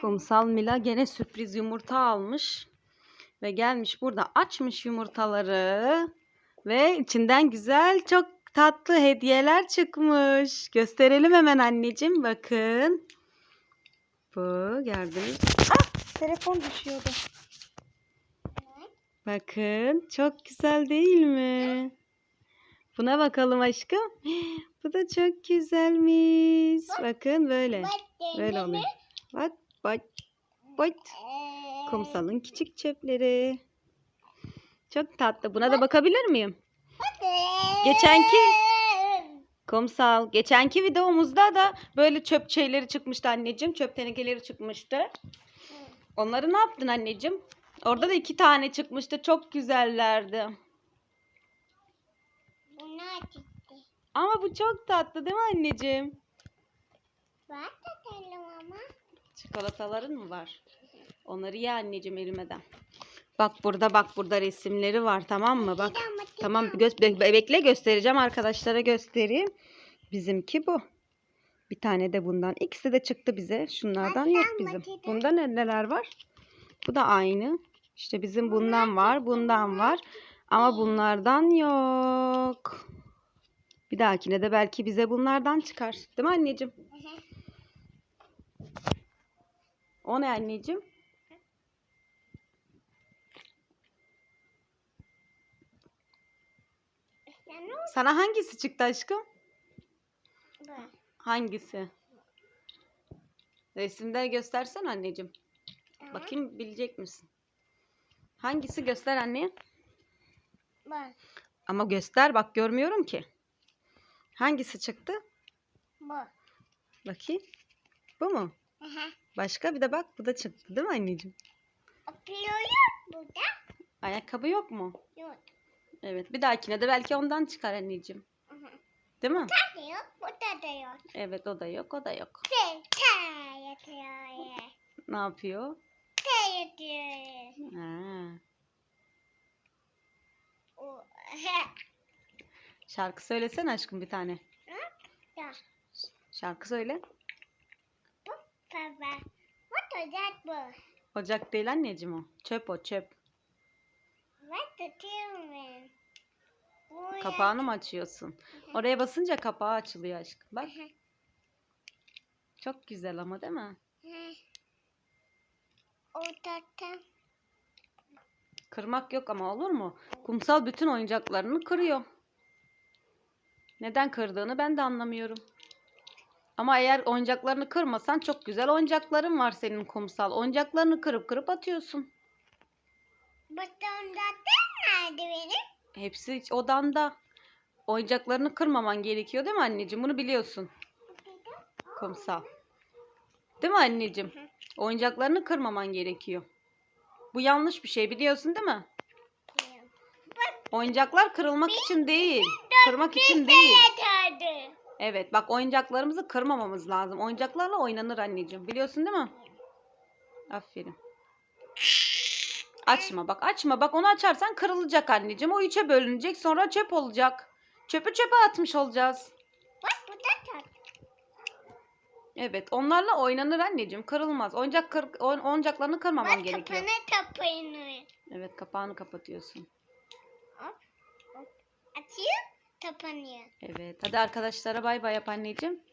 Kumsal Mila gene sürpriz yumurta almış. Ve gelmiş burada açmış yumurtaları. Ve içinden güzel çok tatlı hediyeler çıkmış. Gösterelim hemen anneciğim bakın. Bu gördünüz. Ah telefon düşüyordu. Bakın çok güzel değil mi? Buna bakalım aşkım. Bu da çok güzelmiş. Bakın böyle. Böyle oluyor. Bak bak bak. Kumsalın küçük çöpleri. Çok tatlı. Buna da bakabilir miyim? Geçenki kumsal. Geçenki videomuzda da böyle çöp şeyleri çıkmıştı anneciğim. Çöp tenekeleri çıkmıştı. Onları ne yaptın anneciğim? Orada da iki tane çıkmıştı. Çok güzellerdi. Bunlar çıktı. Ama bu çok tatlı değil mi anneciğim? Var da telli ama. Çikolataların mı var? Onları ye anneciğim erimeden. Bak burada bak burada resimleri var tamam mı? Bak. Tamam göz be- bekle göstereceğim arkadaşlara göstereyim. Bizimki bu. Bir tane de bundan. İkisi de çıktı bize. Şunlardan yok bizim. Bunda ne, neler var? Bu da aynı. İşte bizim bundan var, bundan var. Ama bunlardan yok. Bir dahakine de belki bize bunlardan çıkar. Değil mi anneciğim? O ne anneciğim? Sana hangisi çıktı aşkım? bu. Hangisi? Resimde göstersen anneciğim. Tamam. Bakayım bilecek misin? Hangisi göster anne? Bu. Ama göster bak görmüyorum ki. Hangisi çıktı? Bu. Bakayım. Bu mu? Aha. Başka bir de bak bu da çıktı değil mi anneciğim? Akıyor yok burada. Ayakkabı yok mu? Yok. Evet bir dahakine de belki ondan çıkar anneciğim. Değil mi? Bu da yok. Bu da yok. Evet o da yok o da yok. Ta yatıyor. Ne yapıyor? Ta yatıyor. Ha. Şarkı söylesene aşkım bir tane. Şarkı söyle. Baba. Bu da dat bu. Ocak değil anneciğim o. Çöp o çöp. What the? Bu Kapağını mı açıyorsun? Oraya basınca kapağı açılıyor aşkım. Bak çok güzel ama değil mi? Ha. O tatam. Kırmak yok ama olur mu? Kumsal bütün oyuncaklarını kırıyor. Neden kırdığını ben de anlamıyorum. Ama eğer oyuncaklarını kırmasan çok güzel oyuncakların var senin kumsal. Oyuncaklarını kırıp kırıp atıyorsun. Baton zaten nerede benim? Hepsi odanda. Oyuncaklarını kırmaman gerekiyor değil mi anneciğim? Bunu biliyorsun. Kumsal. Değil mi anneciğim? Oyuncaklarını kırmaman gerekiyor. Bu yanlış bir şey biliyorsun değil mi? Oyuncaklar kırılmak için değil. Kırmak için değil. Evet bak oyuncaklarımızı kırmamamız lazım. Oyuncaklarla oynanır anneciğim. Biliyorsun değil mi? Aferin. Açma bak açma. Bak onu açarsan kırılacak anneciğim. O üçe bölünecek sonra çöp olacak. Çöpü çöpe atmış olacağız. Bak bu da tat. Evet onlarla oynanır anneciğim. Kırılmaz. Oyuncak kır, oy- oyuncaklarını kırmaman Bak gerekiyor. kapını tapını. Evet kapağını kapatıyorsun. Hop. Kapanıyor. Evet hadi arkadaşlara bay bay yap anneciğim.